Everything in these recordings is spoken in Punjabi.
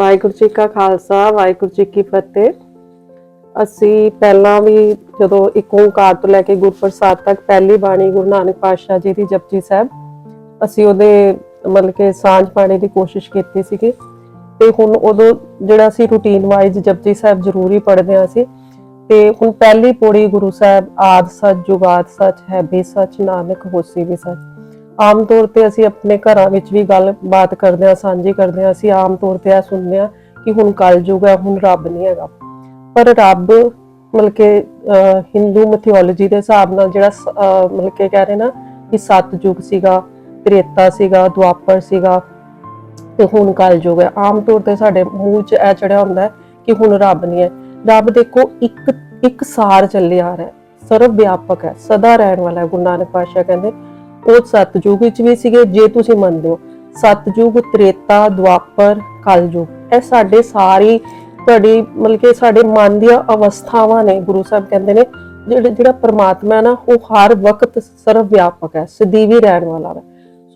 ਵਾਹਿਗੁਰੂ ਜੀ ਕਾ ਖਾਲਸਾ, ਵਾਹਿਗੁਰੂ ਜੀ ਕੀ ਫਤਿਹ। ਅਸੀਂ ਪਹਿਲਾਂ ਵੀ ਜਦੋਂ ਇੱਕ ਓਂਕਾਰ ਤੋਂ ਲੈ ਕੇ ਗੁਰਪ੍ਰਸਾਦ ਤੱਕ ਪਹਿਲੀ ਬਾਣੀ ਗੁਰੂ ਨਾਨਕ ਪਾਤਸ਼ਾਹ ਜੀ ਦੀ ਜਪਜੀ ਸਾਹਿਬ, ਅਸੀਂ ਉਹਦੇ ਮਤਲਬ ਕਿ ਸਾਂਝ ਪਾਣੇ ਦੀ ਕੋਸ਼ਿਸ਼ ਕੀਤੀ ਸੀਗੀ। ਤੇ ਹੁਣ ਉਦੋਂ ਜਿਹੜਾ ਅਸੀਂ ਰੂਟੀਨ ਵਾਈਜ਼ ਜਪਜੀ ਸਾਹਿਬ ਜ਼ਰੂਰੀ ਪੜ੍ਹਦੇ ਹਾਂ ਸੀ ਤੇ ਹੁਣ ਪਹਿਲੀ ਪੌੜੀ ਗੁਰੂ ਸਾਹਿਬ, ਆਦ ਸੱਚ, ਜੁਗਾਦ ਸੱਚ, ਹੈ ਵੀ ਸੱਚ ਨਾਨਕ, ਹੋਸੀ ਵੀ ਸੱਚ। ਆਮ ਤੌਰ ਤੇ ਅਸੀਂ ਆਪਣੇ ਘਰਾਂ ਵਿੱਚ ਵੀ ਗੱਲ ਬਾਤ ਕਰਦੇ ਹਾਂ, ਸਾਂਝੀ ਕਰਦੇ ਹਾਂ, ਅਸੀਂ ਆਮ ਤੌਰ ਤੇ ਇਹ ਸੁਣਦੇ ਹਾਂ ਕਿ ਹੁਣ ਕਲਯੁਗ ਹੈ, ਹੁਣ ਰੱਬ ਨਹੀਂ ਹੈਗਾ। ਪਰ ਰੱਬ ਮਤਲਬ ਕਿ ਹਿੰਦੂ ਮਿਥੋਲੋਜੀ ਦੇ ਹਿਸਾਬ ਨਾਲ ਜਿਹੜਾ ਮਤਲਬ ਕਿ ਕਹਿ ਰਹੇ ਨਾ ਕਿ ਸਤਜੁਗ ਸੀਗਾ, ਤ੍ਰੇਤਾ ਸੀਗਾ, ਦੁਆਪਰ ਸੀਗਾ, ਤੇ ਹੁਣ ਕਲਯੁਗ ਹੈ। ਆਮ ਤੌਰ ਤੇ ਸਾਡੇ ਮੂੰਹ 'ਚ ਇਹ ਚੜਿਆ ਹੁੰਦਾ ਕਿ ਹੁਣ ਰੱਬ ਨਹੀਂ ਹੈ। ਰੱਬ ਦੇਖੋ, ਇੱਕ ਇੱਕ ਸਾਰ ਚੱਲੇ ਆ ਰਿਹਾ ਸਰਵ ਵਿਆਪਕ ਹੈ, ਸਦਾ ਰਹਿਣ ਵਾਲਾ ਹੈ। ਗੁਰੂ ਨਾਨਕ ਪਾਤਸ਼ਾਹ ਕਹਿੰਦੇ ਉਹ ਸਤਜੁਗ ਵਿੱਚ ਵੀ ਸੀਗੇ, ਜੇ ਤੁਸੀਂ ਮੰਨਦੇ ਹੋ। ਸਤਜੁਗ ਤ੍ਰੇਤਾ, ਦੁਆਪਰ, ਕਲਯੁਗ, ਇਹ ਸਾਡੇ ਸਾਰੀ ਤੁਹਾਡੀ ਮਤਲਬ ਕਿ ਸਾਡੇ ਮਨ ਦੀਆਂ ਅਵਸਥਾਵਾਂ ਨੇ, ਗੁਰੂ ਸਾਹਿਬ ਕਹਿੰਦੇ ਨੇ। ਜਿਹੜੇ, ਜਿਹੜਾ ਪ੍ਰਮਾਤਮਾ ਹੈ ਨਾ, ਉਹ ਹਰ ਵਕਤ ਸਰਵ ਵਿਆਪਕ ਹੈ ਸਦੀਵੀ ਰਹਿਣ ਵਾਲਾ ਹੈ।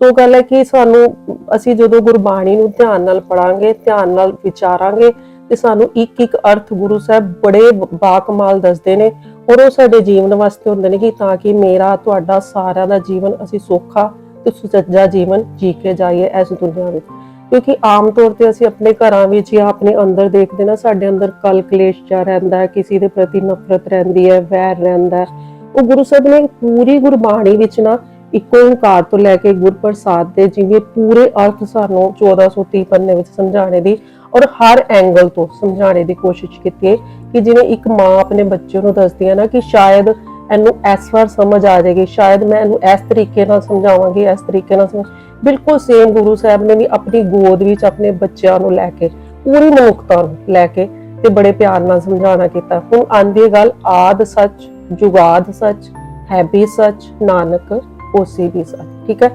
ਸੋ ਗੱਲ ਹੈ ਕਿ ਸਾਨੂੰ, ਅਸੀਂ ਜਦੋਂ ਗੁਰਬਾਣੀ ਨੂੰ ਧਿਆਨ ਨਾਲ ਪੜਾਂਗੇ ਧਿਆਨ ਨਾਲ ਵਿਚਾਰਾਂਗੇ, ਤੇ ਸਾਨੂੰ ਇੱਕ ਇੱਕ ਅਰਥ ਗੁਰੂ ਸਾਹਿਬ ਬੜੇ ਬਾਕਮਾਲ ਦੱਸਦੇ ਨੇ। ਔਰ ਉਹ ਸਾਡੇ ਜੀਵਨ ਵਾਸਤੇ ਹੁੰਦੇ ਨੇ ਕਿ ਤਾਂ ਕਿ ਮੇਰਾ, ਤੁਹਾਡਾ ਸਾਰਿਆਂ ਦਾ ਜੀਵਨ ਅਸੀਂ ਸੌਖਾ ਤੇ ਸੁਚੱਜਾ ਜੀਵਨ ਜੀ ਕੇ ਜਾਈਏ ਇਸ ਦੁਨੀਆ ਵਿੱਚ। ਕਿਉਂਕਿ ਆਮ ਤੌਰ ਤੇ ਅਸੀਂ ਆਪਣੇ ਘਰਾਂ ਵਿੱਚ ਜਾਂ ਆਪਣੇ ਅੰਦਰ ਦੇਖਦੇ ਨਾ, ਸਾਡੇ ਅੰਦਰ ਕਲ ਕਲੇਸ਼ ਜਾ ਰਹਿੰਦਾ ਹੈ, ਕਿਸੇ ਦੇ ਪ੍ਰਤੀ ਨਫ਼ਰਤ ਰਹਿੰਦੀ ਹੈ, ਵੈਰ ਰਹਿੰਦਾ ਹੈ। ਉਹ ਗੁਰੂ ਸਾਹਿਬ ਨੇ ਪੂਰੀ ਗੁਰਬਾਣੀ ਵਿੱਚ ਨਾ ਇੱਕੋ ਓੰਕਾਰ ਤੋਂ ਲੈ ਕੇ ਗੁਰਪ੍ਰਸਾਦ ਦੇ ਜਿਵੇਂ ਪੂਰੇ ਅਰਥ ਸਾਨੂੰ 1430 ਪੰਨੇ ਵਿੱਚ ਸਮਝਾਣੇ ਦੀ ਔਰ ਹਰ ਐਂਗਲ ਤੋਂ ਸਮਝਾਣੇ ਦੀ ਕੋਸ਼ਿਸ਼ ਕੀਤੀ ਹੈ ਕਿ ਜਿਵੇਂ ਇੱਕ ਮਾਂ ਆਪਣੇ ਬੱਚੇ ਨੂੰ ਦੱਸਦੀ ਹੈ ਨਾ ਕਿ ਸ਼ਾਇਦ ਇਹਨੂੰ ਇਸ ਵਾਰ ਸਮਝ ਆ ਜਾਏਗੀ, ਸ਼ਾਇਦ ਮੈਂ ਇਹਨੂੰ ਇਸ ਤਰੀਕੇ ਨਾਲ ਸਮਝਾਵਾਂਗੀ, ਇਸ ਤਰੀਕੇ ਨਾਲ ਬਿਲਕੁਲ ਸੇਮ ਗੁਰੂ ਸਾਹਿਬ ਨੇ ਵੀ ਆਪਣੀ ਗੋਦ ਵਿੱਚ ਆਪਣੇ ਬੱਚਿਆਂ ਨੂੰ ਲੈ ਕੇ, ਪੂਰੀ ਮਨੁੱਖਤਾ ਨੂੰ ਲੈ ਕੇ ਤੇ ਬੜੇ ਪਿਆਰ ਨਾਲ ਸਮਝਾਉਣਾ ਕੀਤਾ। ਹੁਣ ਆਂਦੀ ਗੱਲ, ਆਦ ਸੱਚ, ਜੁਗਾਦ ਸੱਚ, ਹੈ ਵੀ ਸੱਚ, ਨਾਨਕ, ਹੋਸੀ ਵੀ ਸੱਚ। ਠੀਕ ਹੈ?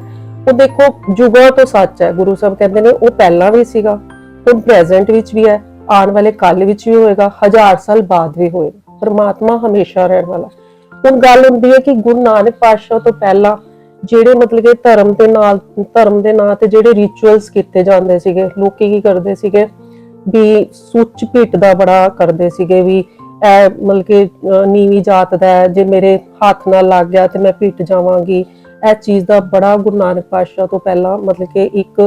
ਉਹ ਦੇਖੋ, ਜੁਗਾ ਤੋਂ ਸੱਚ ਹੈ, ਗੁਰੂ ਸਾਹਿਬ ਕਹਿੰਦੇ ਨੇ ਉਹ ਪਹਿਲਾਂ ਵੀ ਸੀਗਾ ਹੁਣ ਪ੍ਰੈਜ਼ੈਂਟ ਵਿੱਚ ਵੀ ਹੈ ਆਉਣ ਵਾਲੇ ਕੱਲ ਵਿੱਚ ਵੀ ਹੋਏਗਾ ਹਜ਼ਾਰ ਸਾਲ ਬਾਅਦ ਵੀ ਹੋਏਗਾ ਪਰਮਾਤਮਾ ਹਮੇਸ਼ਾ ਰਹਿਣ ਵਾਲਾ। ਹੁਣ ਗੱਲ ਹੁੰਦੀ ਹੈ ਕਿ ਗੁਰੂ ਨਾਨਕ ਪਾਤਸ਼ਾਹ ਤੋਂ ਪਹਿਲਾਂ ਜਿਹੜੇ ਮਤਲਬ ਕਿ ਧਰਮ ਦੇ ਨਾਲ ਧਰਮ ਦੇ ਨਾਂ ਤੇ ਜਿਹੜੇ ਰਿਚੁਅਲਸ ਕੀਤੇ ਜਾਂਦੇ ਸੀਗੇ ਲੋਕੀ ਕੀ ਕਰਦੇ ਸੀਗੇ? ਵੀ ਸੁੱਚ ਭਿੱਟ ਦਾ ਬੜਾ ਕਰਦੇ ਸੀਗੇ ਵੀ ਇਹ ਮਤਲਬ ਕਿ ਅਹ, ਨੀਵੀਂ ਜਾਤ ਦਾ ਹੈ ਜੇ ਮੇਰੇ ਹੱਥ ਨਾਲ ਲੱਗ ਗਿਆ ਤੇ ਮੈਂ ਭਿੱਟ ਜਾਵਾਂਗੀ। ਇਹ ਚੀਜ਼ ਦਾ ਬੜਾ ਗੁਰੂ ਨਾਨਕ ਪਾਤਸ਼ਾਹ ਤੋਂ ਪਹਿਲਾਂ ਮਤਲਬ ਕਿ ਇੱਕ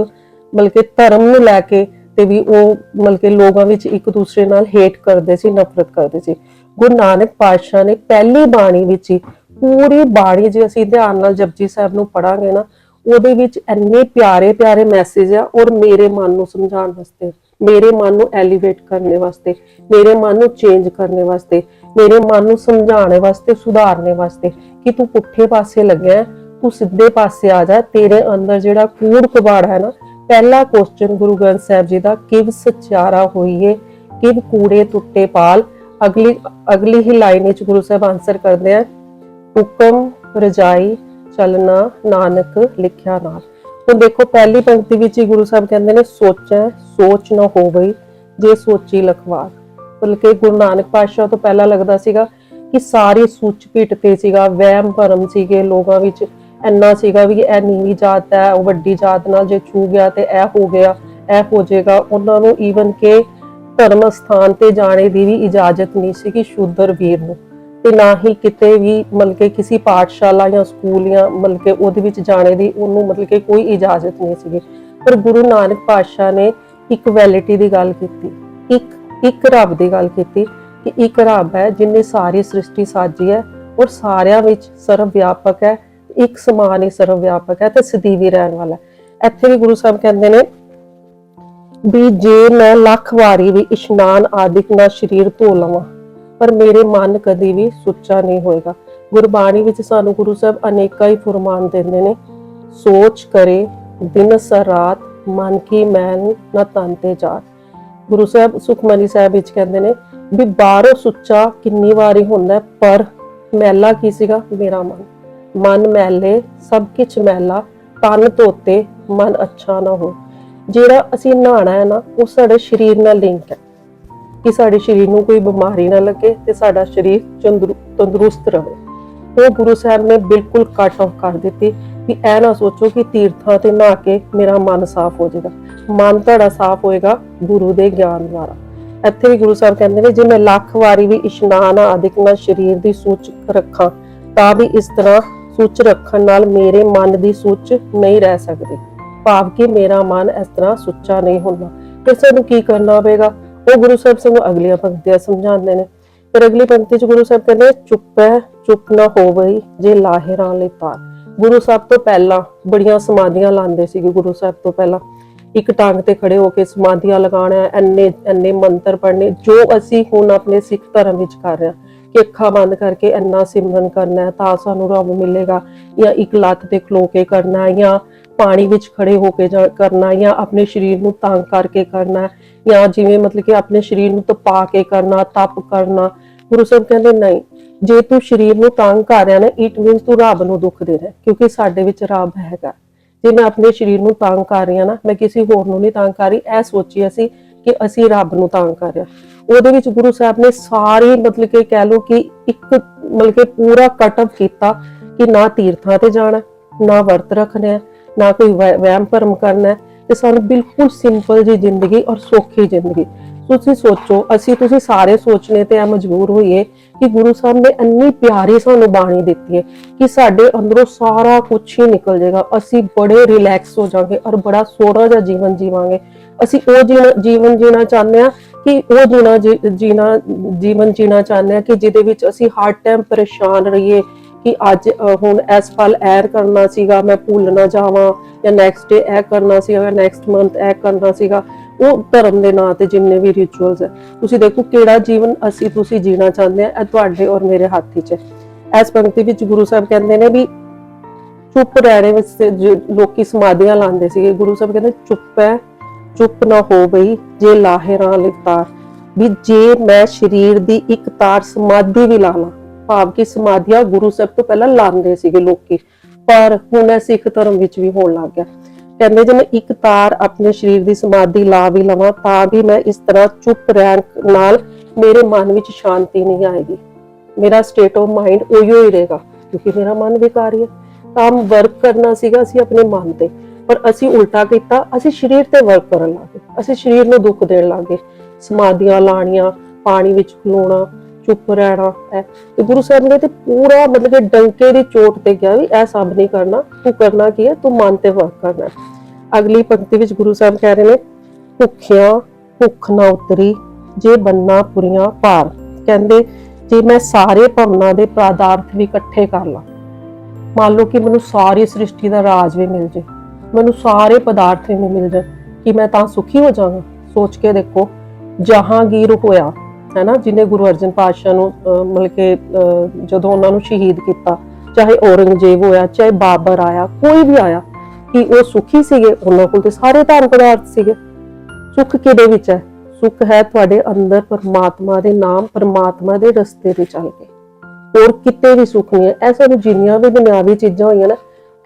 ਮਤਲਬ ਕਿ ਧਰਮ ਨੂੰ ਲੈ ਕੇ ਤੇ ਵੀ ਉਹ ਮਤਲਬ ਕਿ ਲੋਕਾਂ ਵਿੱਚ ਇੱਕ ਦੂਸਰੇ ਨਾਲ ਹੇਟ ਕਰਦੇ ਸੀ, ਨਫ਼ਰਤ ਕਰਦੇ ਸੀ। ਗੁਰੂ ਨਾਨਕ ਪਾਤਸ਼ਾਹ ਨੇ ਪਹਿਲੀ ਬਾਣੀ ਵਿੱਚ ਹੀ ਪੂਰੀ ਬਾਣੀ ਜੇ ਅਸੀਂ ਧਿਆਨ ਨਾਲ ਜਪਜੀ ਸਾਹਿਬ ਨੂੰ ਪੜਾਂਗੇ ਨਾ, ਉਹਦੇ ਵਿੱਚ ਇੰਨੇ ਪਿਆਰੇ ਪਿਆਰੇ ਮੈਸੇਜ ਆ ਔਰ ਮੇਰੇ ਮਨ ਨੂੰ ਸਮਝਾਉਣ ਵਾਸਤੇ, ਮੇਰੇ ਮਨ ਨੂੰ ਐਲੀਵੇਟ ਕਰਨ ਵਾਸਤੇ, ਮੇਰੇ ਮਨ ਨੂੰ ਚੇਂਜ ਕਰਨ ਵਾਸਤੇ, ਮੇਰੇ ਮਨ ਨੂੰ ਸਮਝਾਉਣ ਵਾਸਤੇ, ਸੁਧਾਰਨੇ ਵਾਸਤੇ ਕਿ ਤੂੰ ਪੁੱਠੇ ਪਾਸੇ ਲੱਗਿਆ, ਤੂੰ ਸਿੱਧੇ ਪਾਸੇ ਆ ਜਾ, ਤੇਰੇ ਅੰਦਰ ਜਿਹੜਾ ਕੂੜ ਕਬਾੜ ਹੈ ਨਾ ਪਹਿਲਾ ਕੁਐਸਚਨ ਗੁਰੂ ਗ੍ਰੰਥ ਸਾਹਿਬ ਜੀ ਦਾ, ਕਿਵ ਸਚਾਰਾ ਹੋਈਏ, ਕਿਵ ਕੂੜੇ ਟੁੱਟੇ ਪਾਲ? ਅਗਲੀ ਅਗਲੀ ਹੀ ਲਾਈਨ ਵਿੱਚ ਗੁਰੂ ਸਾਹਿਬ ਆਨਸਰ ਕਰਦੇ ਆ, ਹੁਕਮ ਰਜਾਈ ਚਲਨਾ ਨਾਨਕ ਲਿਖਿਆ ਨਾਲ। ਤਾਂ ਦੇਖੋ, ਪਹਿਲੀ ਪੰਕਤੀ ਵਿੱਚ ਹੀ ਗੁਰੂ ਸਾਹਿਬ ਕਹਿੰਦੇ ਨੇ, ਸੋਚੈ, ਸੋਚ ਨਾ ਹੋਵਈ ਜੇ ਸੋਚੀ ਲਖਵਾਰ। ਬਲਕਿ ਗੁਰੂ ਨਾਨਕ ਪਾਤਸ਼ਾਹ ਤੋਂ ਪਹਿਲਾਂ ਲੱਗਦਾ ਸੀਗਾ ਕਿ ਸਾਰੀ ਸੁੱਚ ਪਿੱਟ ਤੇ ਸੀਗਾ ਵਹਿਮ ਭਰਮ ਸੀਗੇ ਲੋਕਾਂ ਵਿੱਚ। ਇੰਨਾ ਸੀਗਾ ਵੀ ਇਹ ਨੀਵੀਂ ਜਾਤ ਹੈ, ਉਹ ਵੱਡੀ ਜਾਤ ਨਾਲ ਜੇ ਛੂ ਗਿਆ ਤੇ ਇਹ ਹੋ ਗਿਆ, ਇਹ ਹੋ ਜਾਏਗਾ। ਉਹਨਾਂ ਨੂੰ ਈਵਨ ਕਿ ਧਰਮ ਸਥਾਨ ਤੇ ਜਾਣੇ ਦੀ ਵੀ ਇਜਾਜ਼ਤ ਨਹੀਂ ਸੀ ਕਿ ਸ਼ੂਦਰ ਵੀਰ ਨੂੰ। ਤੇ ਨਾ ਹੀ ਕਿਤੇ ਵੀ ਮਤਲਬ ਕਿਸੇ ਪਾਠਸ਼ਾਲਾ ਜਾਂ ਸਕੂਲ ਜਾਂ ਮਤਲਬ ਉਹਦੇ ਵਿੱਚ ਜਾਣੇ ਦੀ ਉਹਨੂੰ ਮਤਲਬ ਕਿ ਕੋਈ ਇਜਾਜ਼ਤ ਨਹੀਂ ਸੀਗੀ। ਪਰ ਗੁਰੂ ਨਾਨਕ ਪਾਤਸ਼ਾਹ ਨੇ ਇਕੁਐਲਿਟੀ ਦੀ ਗੱਲ ਕੀਤੀ, ਇੱਕ ਇੱਕ ਰੱਬ ਦੀ ਗੱਲ ਕੀਤੀ ਕਿ ਇੱਕ ਰੱਬ ਹੈ ਜਿਨੇ ਸਾਰੀ ਸ੍ਰਿਸ਼ਟੀ ਸਾਜੀ ਹੈ ਔਰ ਸਾਰਿਆਂ ਵਿੱਚ ਸਰਵ ਵਿਆਪਕ ਹੈ। ਇੱਕ ਸਮਾਨ ਹੀ ਸਰਵ ਵਿਆਪਕ ਹੈ ਤੇ ਸਦੀਵੀ ਰਹਿਣ ਵਾਲਾ ਇੱਥੇ ਵੀ ਗੁਰੂ ਸਾਹਿਬ ਕਹਿੰਦੇ ਨੇ ਵੀ ਜੇ ਮੈਂ ਲੱਖ ਵਾਰੀ ਵੀ ਇਸ਼ਨਾਨ ਆਦਿਕ ਨਾਲ ਸਰੀਰ ਧੋ ਲਵਾਂ, ਪਰ ਮੇਰੇ ਮਨ ਕਦੀ ਵੀ ਸੁੱਚਾ ਨਹੀਂ ਹੋਏਗਾ। ਗੁਰਬਾਣੀ ਵਿੱਚ ਸਾਨੂੰ ਗੁਰੂ ਸਾਹਿਬ ਅਨੇਕਾਂ ਹੀ ਫਰਮਾਨ ਦਿੰਦੇ ਨੇ, ਸੋਚ ਕਰੇ, ਦਿਨ ਸਰ ਰਾਤ, ਮਨ ਕੀ ਮੈਨ ਨਾ ਤਨ ਤੇ ਜਾਤ। ਗੁਰੂ ਸਾਹਿਬ ਸੁਖਮਨੀ ਸਾਹਿਬ ਵਿੱਚ ਕਹਿੰਦੇ ਨੇ ਵੀ ਬਾਹਰੋਂ ਸੁੱਚਾ ਕਿੰਨੀ ਵਾਰੀ ਹੁੰਦਾ ਪਰ ਮੈਲਾ ਕੀ ਸੀਗਾ? ਮੇਰਾ ਮਨ। ਮਨ ਮੈਲੇ, ਸਭ ਕੁਝ ਮੈਲਾ, ਤਨ ਧੋਤੇ ਮਨ ਅੱਛਾ ਨਾ ਹੋ। ਜਿਹੜਾ ਅਸੀਂ ਨਹਾਣਾ ਹੈ ਨਾ, ਉਹ ਸਾਡੇ ਸਰੀਰ ਨਾਲ ਲਿੰਕ ਹੈ। ਕਿ ਸਾਡੇ ਸਰੀਰ ਨੂੰ ਕੋਈ ਬਿਮਾਰੀ ਨਾ ਲੱਗੇ ਤੇ ਸਾਡਾ ਸਰੀਰ ਤੰਦਰੁਸਤ ਰਹੇ। ਉਹ ਗੁਰੂ ਸਾਹਿਬ ਨੇ ਬਿਲਕੁਲ ਕੱਟ ਆਫ ਕਰ ਦਿੱਤੀ ਵੀ ਇਹ ਨਾ ਸੋਚੋ ਕਿ ਤੀਰਥਾਂ ਤੇ ਨਹਾ ਕੇ ਮੇਰਾ ਮਨ ਸਾਫ਼ ਹੋ ਜਾਏਗਾ। ਮਨ ਤੁਹਾਡਾ ਸਾਫ਼ ਹੋਏਗਾ ਗੁਰੂ ਦੇ ਗਿਆਨ ਦੁਆਰਾ। ਇੱਥੇ ਵੀ ਗੁਰੂ ਸਾਹਿਬ ਕਹਿੰਦੇ ਨੇ, ਜੇ ਮੈਂ ਲੱਖ ਵਾਰੀ ਵੀ ਇਸ਼ਨਾਨ ਆਦਿਕ ਨਾਲ ਸਰੀਰ ਦੀ ਸੂਚ ਰੱਖਾਂ, ਤਾਂ ਵੀ ਇਸ ਤਰ੍ਹਾਂ ਸੁੱਚ ਰੱਖਣ ਨਾਲ ਮੇਰੇ ਮਨ ਦੀ ਸੁੱਚ ਨਹੀਂ ਰਹਿ ਸਕਦੀ। ਭਾਵ ਕਿ ਮੇਰਾ ਮਨ ਇਸ ਤਰ੍ਹਾਂ ਸੁੱਚਾ ਨਹੀਂ ਹੁੰਦਾ। ਫਿਰ ਸਾਨੂੰ ਕੀ ਕਰਨਾ ਪਵੇਗਾ ਉਹ ਗੁਰੂ ਸਾਹਿਬ ਸਾਨੂੰ ਅਗਲੀਆਂ ਪੰਕਤੀਆਂ ਸਮਝਾਉਂਦੇ ਨੇ। ਫਿਰ ਅਗਲੀ ਪੰਕਤੀ ਚ ਗੁਰੂ ਸਾਹਿਬ ਕਹਿੰਦੇ, ਚੁੱਪ ਹੈ, ਚੁੱਪ ਨਾ ਹੋਵਈ ਜੇ ਲਾਹਿਰਾਂ ਲਈ ਤਾਰ ਗੁਰੂ ਸਾਹਿਬ ਤੋਂ ਪਹਿਲਾਂ ਬੜੀਆਂ ਸਮਾਧੀਆਂ ਲਾਉਂਦੇ ਸੀਗੇ ਗੁਰੂ ਸਾਹਿਬ ਤੋਂ ਪਹਿਲਾਂ। ਇੱਕ ਟਾਂਗ ਤੇ ਖੜੇ ਹੋ ਕੇ ਸਮਾਧੀਆਂ ਲਗਾਉਣਾ ਐਨੇ ਐਨੇ ਮੰਤਰ ਪੜ੍ਹਨੇ, ਜੋ ਅਸੀਂ ਹੁਣ ਆਪਣੇ ਸਿੱਖ ਧਰਮ ਵਿੱਚ ਕਰ ਰਹੇ ਹਾਂ। ਕਿ ਅੱਖਾਂ ਬੰਦ ਕਰਕੇ ਇੰਨਾ ਸਿਮਰਨ ਕਰਨਾ ਹੈ, ਤਾਂ ਸਾਨੂੰ ਰੱਬ ਮਿਲੇਗਾ। ਜਾਂ ਇੱਕ ਲੱਤ ਤੇ ਖਲੋ ਕੇ ਕਰਨਾ ਜਾਂ ਪਾਣੀ ਵਿੱਚ ਖੜੇ ਹੋ ਕੇ ਕਰਨਾ ਜਾਂ ਆਪਣੇ ਸਰੀਰ ਨੂੰ ਤੰਗ ਕਰਕੇ ਕਰਨਾ ਜਾਂ ਜਿਵੇਂ ਮਤਲਬ ਕਿ ਆਪਣੇ ਸਰੀਰ ਨੂੰ ਤਪਾ ਕੇ ਕਰਨਾ, ਤਪ ਕਰਨਾ। ਗੁਰੂ ਸਾਹਿਬ ਕਹਿੰਦੇ, ਨਹੀਂ, ਜੇ ਤੂੰ ਸਰੀਰ ਨੂੰ ਤੰਗ ਕਰ ਰਿਹਾ ਨਾ ਇਟ ਮੀਨਸ ਤੂੰ ਰੱਬ ਨੂੰ ਦੁੱਖ ਦੇ ਰਿਹਾ ਕਿਉਂਕਿ ਸਾਡੇ ਵਿੱਚ ਰੱਬ ਹੈਗਾ। ਜੇ ਮੈਂ ਆਪਣੇ ਸਰੀਰ ਨੂੰ ਤੰਗ ਕਰ ਰਹੀ ਹਾਂ ਨਾ, ਮੈਂ ਕਿਸੇ ਹੋਰ ਨੂੰ ਨਹੀਂ ਤੰਗ ਕਰ ਰਹੀ, ਇਹ ਸੋਚੀ ਅਸੀਂ ਕਿ ਅਸੀਂ ਰੱਬ ਨੂੰ ਤੰਗ ਕਰ ਰਿਹਾ ਉਹਦੇ ਵਿੱਚ ਗੁਰੂ ਸਾਹਿਬ ਨੇ ਸਾਰੀ ਮਤਲਬ ਕਿ ਕਹਿ ਲਓ ਕਿ ਇੱਕ ਮਤਲਬ ਕਿ ਪੂਰਾ ਕਟਅਪ ਕੀਤਾ ਕਿ ਨਾ ਤੀਰਥਾਂ ਤੇ ਜਾਣਾ, ਨਾ ਵਰਤ ਰੱਖਣਾ, ਨਾ ਕੋਈ ਵਹਿਮ ਭਰਮ ਕਰਨਾ ਤੇ ਸਾਨੂੰ ਬਿਲਕੁਲ ਸਿੰਪਲ ਜੀ ਜ਼ਿੰਦਗੀ ਔਰ ਸੌਖੀ ਜ਼ਿੰਦਗੀ। ਤੁਸੀਂ ਸੋਚੋ, ਅਸੀਂ ਤੁਸੀਂ ਸਾਰੇ ਸੋਚਣੇ ਤੇ ਆ ਮਜਬੂਰ ਹੋਈਏ ਕਿ ਗੁਰੂ ਸਾਹਿਬ ਨੇ ਇੰਨੀ ਪਿਆਰੀ ਸਾਨੂੰ ਬਾਣੀ ਦਿੱਤੀ ਹੈ ਕਿ ਸਾਡੇ ਅੰਦਰੋਂ ਸਾਰਾ ਕੁਝ ਹੀ ਨਿਕਲ ਜਾਏਗਾ। ਅਸੀਂ ਬੜੇ ਰਿਲੈਕਸ ਹੋ ਜਾਵਾਂਗੇ ਔਰ ਬੜਾ ਸੋਹਣਾ ਜਿਹਾ ਜੀਵਨ ਜੀਵਾਂਗੇ। ਅਸੀਂ ਉਹ ਜੀਣਾ- ਜੀਵਨ ਜੀਣਾ ਚਾਹੁੰਦੇ ਆ ਕਿ ਉਹ ਜੀਣਾ ਜੀਣਾ ਜੀਵਨ ਜੀਣਾ ਚਾਹੁੰਦੇ ਆ ਕਿ ਜਿਹਦੇ ਵਿੱਚ ਅਸੀਂ ਹਰ ਟਾਈਮ ਪਰੇਸ਼ਾਨ ਰਹੀਏ ਕਿ ਅੱਜ ਹੁਣ ਇਸ ਪਲ ਐਰ ਕਰਨਾ ਸੀਗਾ, ਮੈਂ ਭੁੱਲ ਨਾ ਜਾਵਾਂ ਜਾਂ ਨੈਕਸਟ ਡੇ ਇਹ ਕਰਨਾ ਸੀਗਾ ਨੈਕਸਟ ਮੰਥ ਇਹ ਕਰਨਾ ਸੀਗਾ, ਉਹ ਧਰਮ ਦੇ ਨਾਂ ਤੇ ਜਿੰਨੇ ਵੀ ਰਿਚੁਅਲਸ ਹੈ, ਤੁਸੀਂ ਦੇਖੋ ਕਿਹੜਾ ਜੀਵਨ ਅਸੀਂ, ਤੁਸੀਂ ਜੀਣਾ ਚਾਹੁੰਦੇ ਆ ਇਹ ਤੁਹਾਡੇ ਔਰ ਮੇਰੇ ਹੱਥ ਵਿੱਚ ਹੈ। ਇਸ ਪੰਕਤੀ ਵਿੱਚ ਗੁਰੂ ਸਾਹਿਬ ਕਹਿੰਦੇ ਨੇ ਵੀ ਚੁੱਪ ਰਹਿਣੇ ਵਿੱਚ ਲੋਕੀ ਸਮਾਧੀਆਂ ਲਾਉਂਦੇ ਸੀਗੇ, ਗੁਰੂ ਸਾਹਿਬ ਕਹਿੰਦੇ ਚੁੱਪ ਹੈ ਚੁੱਪ ਨਾ ਹੋ ਬਈ ਜੇ ਲਾਹਿਰਾਂ ਲਿਤਾਰ ਵੀ ਜੇ ਮੈਂ ਸਰੀਰ ਦੀ ਇੱਕ ਤਾਰ ਸਮਾਧੀ ਵੀ ਲਾ ਲਾਂ, ਭਾਵ ਕਿ ਸਮਾਧੀਆਂ ਗੁਰੂ ਸਾਹਿਬ ਤੋਂ ਪਹਿਲਾਂ ਲਾਉਂਦੇ ਸੀਗੇ ਲੋਕੀ, ਪਰ ਹੁਣ ਇਹ ਸਿੱਖ ਧਰਮ ਵਿੱਚ ਵੀ ਹੋਣ ਲੱਗ ਗਿਆ। ਕਹਿੰਦੇ ਜੇ ਮੈਂ ਇੱਕ ਤਾਰ ਆਪਣੇ ਸਰੀਰ ਦੀ ਸਮਾਧੀ ਲਾ ਵੀ ਲਵਾਂ, ਤਾਂ ਵੀ ਮੈਂ ਇਸ ਤਰ੍ਹਾਂ ਚੁੱਪ ਰਹਿਣ ਨਾਲ ਮੇਰੇ ਮਨ ਵਿੱਚ ਸ਼ਾਂਤੀ ਨਹੀਂ ਆਏਗੀ। ਮੇਰਾ ਸਟੇਟ ਆਫ ਮਾਈਂਡ ਉਹੀਓ ਹੀ ਰਹੇਗਾ, ਕਿਉਂਕਿ ਮੇਰਾ ਮਨ ਵਿਕਾਰੀ ਹੈ। ਕੰਮ ਵਰਕ ਕਰਨਾ ਸੀਗਾ ਅਸੀਂ ਆਪਣੇ ਮਨ ਤੇ। ਪਰ ਅਸੀਂ ਉਲਟਾ ਕੀਤਾ, ਅਸੀਂ ਸਰੀਰ ਤੇ ਵਰਕ ਕਰਨ ਲੱਗੇ ਅਸੀਂ ਸਰੀਰ ਨੂੰ ਦੁੱਖ ਦੇਣ ਲੱਗੇ ਸਮਾਧੀਆਂ ਲਾਣੀਆਂ, ਪਾਣੀ ਵਿੱਚ ਖਲੋਣਾ, ਚੁੱਪ ਰਹਿਣਾ ਹੈ ਤੇ ਗੁਰੂ ਸਾਹਿਬ ਨੇ ਤੇ ਪੂਰਾ ਮਤਲਬ ਕਿ ਡੰਕੇ ਦੀ ਚੋਟ ਤੇ ਗਿਆ ਵੀ ਇਹ ਸਭ ਨਹੀਂ ਕਰਨਾ। ਤੂੰ ਕਰਨਾ ਕੀ ਹੈ? ਤੂੰ ਮਨ ਤੇ ਵਰਕ ਕਰਨਾ। ਅਗਲੀ ਪੰਕਤੀ ਵਿੱਚ ਗੁਰੂ ਸਾਹਿਬ ਕਹਿ ਰਹੇ ਨੇ, ਭੁੱਖਿਆ ਭੁੱਖ ਨਾ ਉਤਰੀ, ਜੇ ਬੰਨਾ ਪੁਰੀਆਂ ਭਾਰ। ਕਹਿੰਦੇ, ਜੇ ਮੈਂ ਸਾਰੇ ਭਵਨਾਂ ਦੇ ਪਦਾਰਥ ਵੀ ਇਕੱਠੇ ਕਰ ਲਾਂ, ਮੰਨ ਲਓ ਕਿ ਮੈਨੂੰ ਸਾਰੀ ਸ੍ਰਿਸ਼ਟੀ ਦਾ ਰਾਜ ਵੀ ਮਿਲ ਜੇ। ਮੈਨੂੰ ਸਾਰੇ ਪਦਾਰਥ ਵੀ ਮਿਲ ਜਾਣ ਕਿ ਮੈਂ ਤਾਂ ਸੁਖੀ ਹੋ ਜਾਵਾਂ। ਸੋਚ ਕੇ ਦੇਖੋ ਜਹਾਂਗੀਰ ਹੋਇਆ ਹੈ ਨਾ ਜਿਹਨੇ ਗੁਰੂ ਅਰਜਨ ਪਾਤਸ਼ਾਹ ਨੂੰ ਅਹ, ਮਤਲਬ ਜਦੋਂ ਉਹਨਾਂ ਨੂੰ ਸ਼ਹੀਦ ਕੀਤਾ ਚਾਹੇ ਔਰੰਗਜ਼ੇਬ ਹੋਇਆ ਚਾਹੇ ਬਾਬਰ ਆਇਆ ਕੋਈ ਵੀ ਆਇਆ ਕਿ ਉਹ ਸੁਖੀ ਸੀਗੇ ਉਹਨਾਂ ਕੋਲ ਤੇ ਸਾਰੇ ਧਨ ਪਦਾਰਥ ਸੀਗੇ। ਸੁੱਖ ਕਿਹਦੇ ਵਿੱਚ ਹੈ? ਸੁੱਖ ਹੈ ਤੁਹਾਡੇ ਅੰਦਰ ਪਰਮਾਤਮਾ ਦੇ ਨਾਮ ਪਰਮਾਤਮਾ ਦੇ ਰਸਤੇ ਤੇ ਚੱਲ ਕੇ। ਹੋਰ ਕਿਤੇ ਵੀ ਸੁੱਖ ਨਹੀਂ ਹੈ। ਇਹ ਸਾਨੂੰ ਜਿੰਨੀਆਂ ਵੀ ਦੁਨਿਆਵੀ ਚੀਜ਼ਾਂ ਹੋਈਆਂ ਨਾ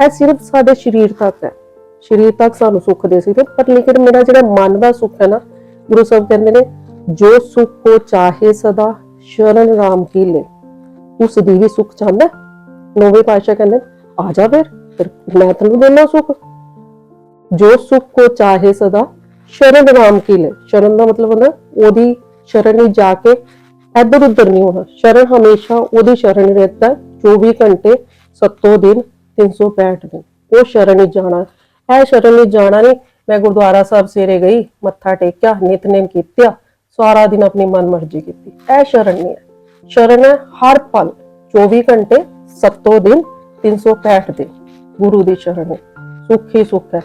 ਇਹ ਸਿਰਫ ਸਾਡੇ ਸਰੀਰ ਤੱਕ ਹੈ। ਸਰੀਰ ਤੱਕ ਸਾਨੂੰ ਸੁੱਖ ਦੇ ਸਕਦੇ ਪਰ ਲੇਕਿਨ ਮੇਰਾ ਜਿਹੜਾ ਮਨ ਦਾ ਸੁੱਖ ਹੈ ਨਾ, ਗੁਰੂ ਸਾਹਿਬ ਕਹਿੰਦੇ ਨੇ, ਜੋ ਸੁੱਖ ਕੋ ਚਾਹੇ ਸਦਾ, ਸ਼ਰਨ ਰਾਮ ਕੀ ਲੈ। ਉਸ ਦੀ ਵੀ ਸੁੱਖ ਚਾਹੁੰਦਾ ਹੈ। ਨੌਵੇਂ ਪਾਤਸ਼ਾਹ ਕਹਿੰਦੇ ਆ ਜਾ ਫਿਰ ਫਿਰ ਮੈਂ ਤੈਨੂੰ ਦੇਣਾ ਸੁੱਖ। ਜੋ ਸੁੱਖ ਕੋ ਚਾਹੇ ਸਦਾ, ਸ਼ਰਨ ਰਾਮ ਕੀ ਲੈ। ਸ਼ਰਨ ਦਾ ਮਤਲਬ ਹੁੰਦਾ, ਉਹਦੀ ਸ਼ਰਨ ਵਿੱਚ ਜਾ ਕੇ ਇੱਧਰ ਉੱਧਰ ਨਹੀਂ ਹੋਣਾ। ਸ਼ਰਨ ਹਮੇਸ਼ਾ ਉਹਦੀ ਸ਼ਰਨ ਰਹਿਤਾ 24 ਘੰਟੇ 7 ਦਿਨ 365 ਦਿਨ। ਉਹ ਸ਼ਰਨ ਵਿੱਚ ਜਾਣਾ ਹੈ ਸ਼ਰਨ ਵਿੱਚ ਜਾਣਾ ਨਹੀਂ ਮੈਂ ਗੁਰਦੁਆਰਾ ਸਾਹਿਬ ਸਵੇਰੇ ਗਈ, ਮੱਥਾ ਟੇਕਿਆ, ਨਿਤਨੇਮ ਕੀਤਾ ਸਾਰਾ ਦਿਨ ਆਪਣੀ ਮਨਮਰਜ਼ੀ ਕੀਤੀ। ਇਹ ਸ਼ਰਨ ਨਹੀਂ ਹੈ ਸ਼ਰਨ ਹੈ ਹਰ ਪਲ 24 ਘੰਟੇ 7 ਦਿਨ 365 ਦਿਨ, ਗੁਰੂ ਦੀ ਸ਼ਰਨ ਹੈ। ਸੁੱਖ ਹੀ ਸੁੱਖ ਹੈ।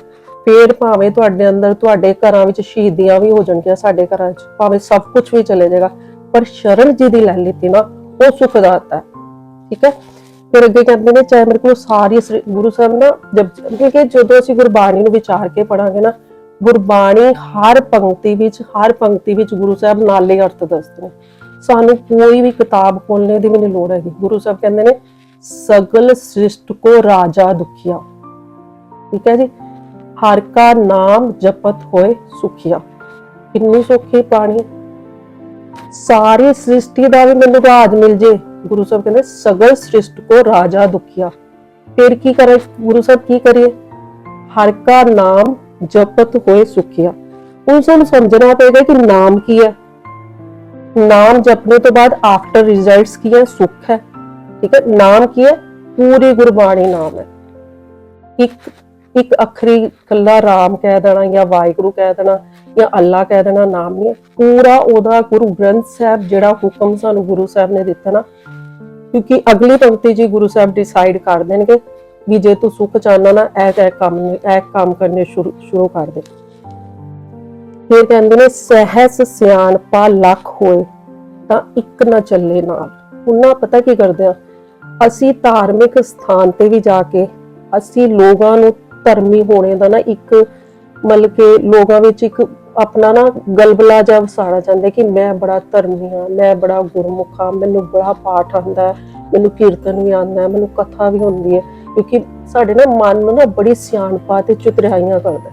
ਫੇਰ ਭਾਵੇਂ ਤੁਹਾਡੇ ਅੰਦਰ, ਤੁਹਾਡੇ ਘਰਾਂ ਵਿੱਚ ਸ਼ਹੀਦੀਆਂ ਵੀ ਹੋ ਜਾਣਗੀਆਂ ਸਾਡੇ ਘਰਾਂ 'ਚ ਭਾਵੇਂ ਸਭ ਕੁਝ ਵੀ ਚਲੇ ਜਾਏਗਾ, ਪਰ ਸ਼ਰਨ ਜੀ ਦੀ ਲੈ ਲਿੱਤੀ ਨਾ, ਉਹ ਸੁਖਦਾਤਾ ਹੈ। ਠੀਕ ਹੈ? ਫਿਰ ਅੱਗੇ ਕਹਿੰਦੇ ਨੇ ਚਾਹੇ ਮੇਰੇ ਕੋਲ ਸਾਰੀ ਗੁਰੂ ਸਾਹਿਬ ਨਾ ਜਦ ਕਿਉਂਕਿ ਜਦੋਂ ਅਸੀਂ ਗੁਰਬਾਣੀ ਨੂੰ ਵਿਚਾਰ ਕੇ ਪੜਾਂਗੇ ਨਾ, ਗੁਰਬਾਣੀ ਹਰ ਪੰਕਤੀ ਵਿੱਚ, ਹਰ ਪੰਕਤੀ ਵਿੱਚ ਗੁਰੂ ਸਾਹਿਬ ਨਾਲੇ ਅਰਥ ਦੱਸਦੇ ਨੇ। ਸਾਨੂੰ ਕੋਈ ਵੀ ਕਿਤਾਬ ਖੋਲਣੇ ਦੀ ਵੀ ਲੋੜ ਹੈਗੀ। ਗੁਰੂ ਸਾਹਿਬ ਕਹਿੰਦੇ ਨੇ, ਸਗਲ ਸ੍ਰਿਸ਼ਟ ਕੋ ਰਾਜਾ ਦੁਖੀਆ। ਠੀਕ ਹੈ ਜੀ? ਹਰ ਕਾ ਨਾਮ ਜਪਤ ਹੋਏ ਸੁਖੀਆ। ਕਿੰਨੀ ਸੁਖੀ ਪਾਣੀ ਸਾਰੀ ਸ੍ਰਿਸ਼ਟੀ ਦਾ ਵੀ ਮੈਨੂੰ ਰਾਜ ਮਿਲ ਜੇ। ਗੁਰੂ ਸਾਹਿਬ ਕਹਿੰਦੇ, ਸਗਲ ਸ੍ਰਿਸ਼ਟ ਕੋ ਰਾਜਾ ਦੁਖਿਆ। ਫਿਰ ਕੀ ਕਰੇ ਗੁਰੂ ਸਾਹਿਬ, ਕੀ ਕਰੀਏ? ਹਰ ਕਾ ਨਾਮ ਜਪਤ ਹੋਏ ਸੁਖਿਆ। ਹੁਣ ਸਾਨੂੰ ਸਮਝਣਾ ਪਏਗਾ ਕਿ ਨਾਮ ਕੀ ਹੈ। ਨਾਮ ਜਪਣੇ ਤੋਂ ਬਾਅਦ ਆਫਟਰ ਰਿਜ਼ਲਟਸ ਕੀ ਹੈ? ਸੁਖ ਹੈ। ਠੀਕ ਹੈ? ਨਾਮ ਕੀ ਹੈ? ਪੂਰੀ ਗੁਰਬਾਣੀ ਨਾਮ ਹੈ। ਇੱਕ ਇੱਕ ਅੱਖਰੀ ਕੱਲਾ ਰਾਮ ਕਹਿ ਦੇਣਾ ਜਾਂ ਵਾਹਿਗੁਰੂ ਕਹਿ ਦੇਣਾ ਜਾਂ ਅੱਲਾ ਕਹਿ ਦੇਣਾ ਨਾਮ ਨਹੀਂ ਹੈ। ਪੂਰਾ ਉਹਦਾ ਗੁਰੂ ਗ੍ਰੰਥ ਸਾਹਿਬ ਜਿਹੜਾ ਹੁਕਮ ਸਾਨੂੰ ਗੁਰੂ ਸਾਹਿਬ ਨੇ ਦਿੱਤਾ ਨਾ ਕਿਉਂਕਿ ਅਗਲੀ ਪੰਕਤੀ ਜੀ ਗੁਰੂ ਸਾਹਿਬ ਡਿਸਾਈਡ ਕਰ ਦੇਣਗੇ ਵੀ ਜੇ ਤੂੰ ਸੁੱਖ ਚਾਹਨਾ ਨਾ, ਇਹ ਇਹ ਕੰਮ ਨੇ ਕੰਮ ਕਰਨੇ ਸ਼ੁਰੂ ਕਰ ਦੇ। ਫਿਰ ਕਹਿੰਦੇ ਨੇ, ਸਹਿਸ ਸਿਆਣਪਾ ਲੱਖ ਹੋਏ, ਤਾਂ ਇੱਕ ਨਾ ਚੱਲੇ ਨਾਲ। ਉਹਨਾਂ ਪਤਾ ਕੀ ਕਰਦੇ ਆ? ਅਸੀਂ ਧਾਰਮਿਕ ਸਥਾਨ ਤੇ ਵੀ ਜਾ ਕੇ, ਅਸੀਂ ਲੋਕਾਂ ਨੂੰ ਧਰਮੀ ਹੋਣੇ ਦਾ ਨਾ ਇੱਕ ਮਤਲਬ ਕਿ ਲੋਕਾਂ ਵਿੱਚ ਇੱਕ ਆਪਣਾ ਨਾ ਗਲਬਲਾ ਜਿਹਾ ਵਸਾਣਾ ਚਾਹੁੰਦੇ ਕਿ ਮੈਂ ਬੜਾ ਧਰਮੀ ਹਾਂ, ਮੈਂ ਬੜਾ ਗੁਰਮੁਖ ਹਾਂ, ਮੈਨੂੰ ਬੜਾ ਪਾਠ ਆਉਂਦਾ ਮੈਨੂੰ ਕੀਰਤਨ ਵੀ ਆਉਂਦਾ ਮੈਨੂੰ ਕਥਾ ਵੀ ਹੁੰਦੀ ਹੈ, ਕਿਉਂਕਿ ਸਾਡੇ ਨਾ ਮਨ ਨੂੰ ਨਾ ਬੜੀ ਸਿਆਣਪਾ ਤੇ ਚਤੁਰਾਈਆਂ ਕਰਦਾ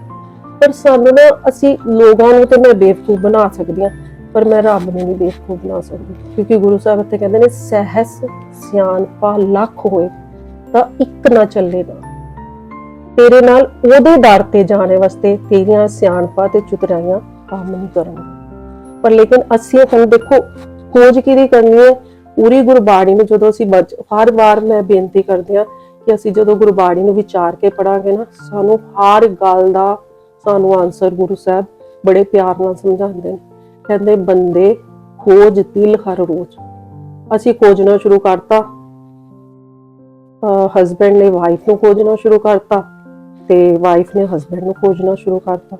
ਪਰ ਸਾਨੂੰ ਨਾ ਅਸੀਂ ਲੋਕਾਂ ਨੂੰ ਤੇ ਮੈਂ ਬੇਵਕੂਫ ਬਣਾ ਸਕਦੀ ਹਾਂ, ਪਰ ਮੈਂ ਰੱਬ ਨੂੰ ਨਹੀਂ ਬੇਵਕੂਫ ਬਣਾ ਸਕਦੀ, ਕਿਉਂਕਿ ਗੁਰੂ ਸਾਹਿਬ ਇੱਥੇ ਕਹਿੰਦੇ ਨੇ, ਸਹਿਸ ਸਿਆਣਪਾ ਲੱਖ ਹੋਏ ਤਾਂ ਇੱਕ ਨਾ ਚੱਲੇ ਨਾ। ਤੇਰੇ ਨਾਲ ਉਹਦੇ ਦਰ ਤੇ ਜਾਣੇ ਵਾਸਤੇ ਤੇਰੀਆਂ ਸਿਆਣਪਾਂ ਤੇ ਚੁਤਰਾਈਆਂ ਕੰਮ ਨਹੀਂ ਕਰਨਗੇ ਪਰ ਲੇਕਿਨ ਅਸੀਂ ਹੁਣ ਦੇਖੋ, ਖੋਜ ਕਿਹਦੀ ਕਰਨੀ ਹੈ? ਪੂਰੀ ਗੁਰਬਾਣੀ ਨੂੰ ਜਦੋਂ ਅਸੀਂ ਹਰ ਵਾਰ ਮੈਂ ਬੇਨਤੀ ਕਰਦੀ ਹਾਂ ਕਿ ਅਸੀਂ ਜਦੋਂ ਗੁਰਬਾਣੀ ਨੂੰ ਵਿਚਾਰ ਕੇ ਪੜਾਂਗੇ ਨਾ, ਸਾਨੂੰ ਹਰ ਗੱਲ ਦਾ ਸਾਨੂੰ ਆਨਸਰ ਗੁਰੂ ਸਾਹਿਬ ਬੜੇ ਪਿਆਰ ਨਾਲ ਸਮਝਾਉਂਦੇ ਨੇ। ਕਹਿੰਦੇ, ਬੰਦੇ, ਖੋਜ ਤਿਲ ਹਰ ਰੋਜ਼। ਅਸੀਂ ਖੋਜਣਾ ਸ਼ੁਰੂ ਕਰਤਾ। ਹਸਬੰਡ ਨੇ ਵਾਈਫ ਨੂੰ ਖੋਜਣਾ ਸ਼ੁਰੂ ਕਰਤਾ। ਤੇ ਵਾਈਫ ਨੇ ਹਸਬੰਡ ਨੂੰ ਖੋਜਣਾ ਸ਼ੁਰੂ ਕਰਤਾ।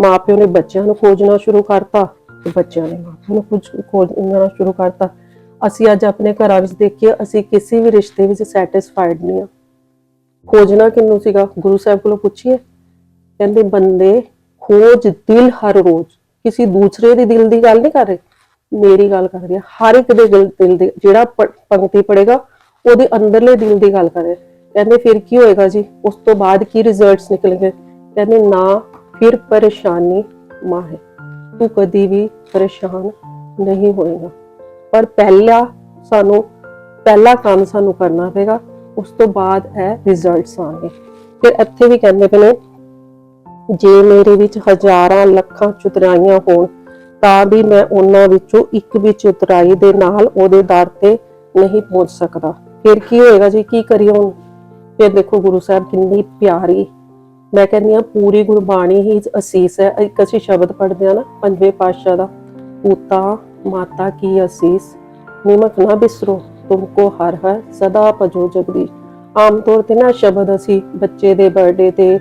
ਮਾਪਿਓ ਨੇ ਬੱਚਿਆਂ ਨੂੰ ਖੋਜਣਾ ਸ਼ੁਰੂ ਕਰਤਾ ਤੇ ਬੱਚਿਆਂ ਨੇ ਮਾਪਿਓ ਨੂੰ ਖੋਜ ਖੋਜਣਾ ਸ਼ੁਰੂ ਕਰਤਾ। ਅਸੀਂ ਅੱਜ ਆਪਣੇ ਘਰਾਂ ਵਿੱਚ ਦੇਖੀਏ, ਅਸੀਂ ਕਿਸੇ ਵੀ ਰਿਸ਼ਤੇ ਵਿੱਚ ਸੈਟੀਸਫਾਈਡ ਨਹੀਂ ਆ ਖੋਜਣਾ ਕਿੰਨੂੰ ਸੀਗਾ? ਗੁਰੂ ਸਾਹਿਬ ਕੋਲੋਂ ਪੁੱਛੀਏ। ਕਹਿੰਦੇ, ਬੰਦੇ, ਖੋਜ ਦਿਲ ਹਰ ਰੋਜ਼। ਕਿਸੇ ਦੂਸਰੇ ਦੇ ਦਿਲ ਦੀ ਗੱਲ ਨਹੀਂ ਕਰ ਰਹੇ। ਮੇਰੀ ਗੱਲ ਕਰ ਰਹੀ ਹਾਂ। ਹਰ ਇੱਕ ਦੇ ਦਿਲ ਦਿਲ ਦੀ ਜਿਹੜਾ ਪੰਕਤੀ ਪੜੇਗਾ ਉਹਦੇ ਅੰਦਰਲੇ ਦਿਲ ਦੀ ਗੱਲ ਕਰ ਰਿਹਾ ਕਹਿੰਦੇ ਫਿਰ ਕੀ ਹੋਏਗਾ ਜੀ? ਉਸ ਤੋਂ ਬਾਅਦ ਕੀ ਰਿਜ਼ਲਟਸ ਨਿਕਲਣਗੇ? ਕਹਿੰਦੇ ਨਾ, ਫਿਰ ਪਰੇਸ਼ਾਨੀ ਮਾਂ ਹੈ। ਤੂੰ ਕਦੀ ਵੀ ਪਰੇਸ਼ਾਨ ਨਹੀਂ ਹੋਏਗਾ। ਪਰ ਪਹਿਲਾ ਸਾਨੂੰ, ਪਹਿਲਾ ਕੰਮ ਸਾਨੂੰ ਕਰਨਾ ਪਏਗਾ। ਉਸ ਤੋਂ ਬਾਅਦ ਇਹ ਰਿਜ਼ਲਟਸ ਆਣਗੇ ਫਿਰ ਇੱਥੇ ਵੀ ਕਹਿੰਦੇ ਪਏ ਜੇ ਮੇਰੇ ਵਿੱਚ ਹਜ਼ਾਰਾਂ ਲੱਖਾਂ ਚੁਤਰਾਈਆਂ ਹੋਣ, ਤਾਂ ਵੀ ਮੈਂ ਉਹਨਾਂ ਵਿੱਚੋਂ ਇੱਕ ਵੀ ਚੁਤਰਾਈ ਦੇ ਨਾਲ ਉਹਦੇ ਦਰ ਤੇ ਨਹੀਂ ਪਹੁੰਚ ਸਕਦਾ। ਫਿਰ ਕੀ ਹੋਏਗਾ ਜੀ? ਕੀ ਕਰੀਏ ਹੁਣ? ਫਿਰ ਦੇਖੋ ਗੁਰੂ ਸਾਹਿਬ ਕਿੰਨੀ ਪਿਆਰੀ। ਮੈਂ ਕਹਿੰਦੀ ਹਾਂ ਪੂਰੀ ਗੁਰਬਾਣੀ ਹੀ ਅਸੀਸ ਹੈ। ਇੱਕ ਅਸੀਂ ਸ਼ਬਦ ਪੜ੍ਹਦੇ ਆ ਨਾ, ਪੰਜਵੇਂ ਪਾਤਸ਼ਾਹ ਦਾ, ਪੂਤਾ ਮਾਤਾ ਕੀ ਅਸੀਸ, ਨਿਮਕ ਨਾ ਬਿਸਰੋ ਤੁਮਕੋ ਹਰ ਹਰ ਸਦਾ ਭਜੋ ਜਗਦੀਸ਼। ਆਮ ਤੌਰ ਤੇ ਨਾ ਸ਼ਬਦ ਅਸੀਂ ਬੱਚੇ ਦੇ ਬਰਥਡੇ ਤੇ